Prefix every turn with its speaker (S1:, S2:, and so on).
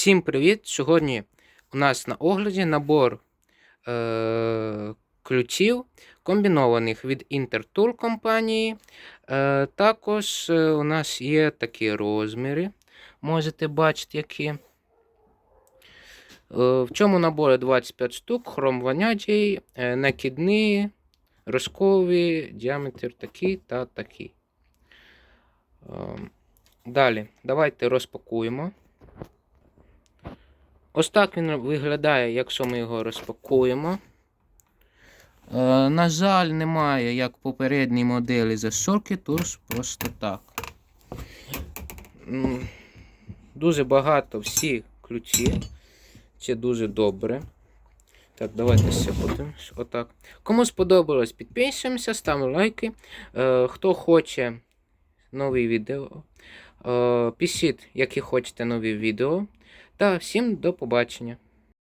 S1: Всім привіт! Сьогодні у нас на огляді набор е- ключів комбінованих від Intertool компанії. Е- також е, у нас є такі розміри. Можете бачити, які. Е, в цьому наборі 25 штук, хром ванячий, е, накидні, рожкові, діаметр такий та такий. Е, Далі, давайте розпакуємо. Ось так він виглядає, якщо ми його розпакуємо. Е, на жаль, немає, як попередній моделі зашорки, тож просто так. Дуже багато всі ключі. Це дуже добре. Так, давайте ще подивимось. Отак. Кому сподобалось, підписуємося, ставимо лайки. Е, хто хоче нові відео, пишіть, які хочете нові відео. Та всім до побачення.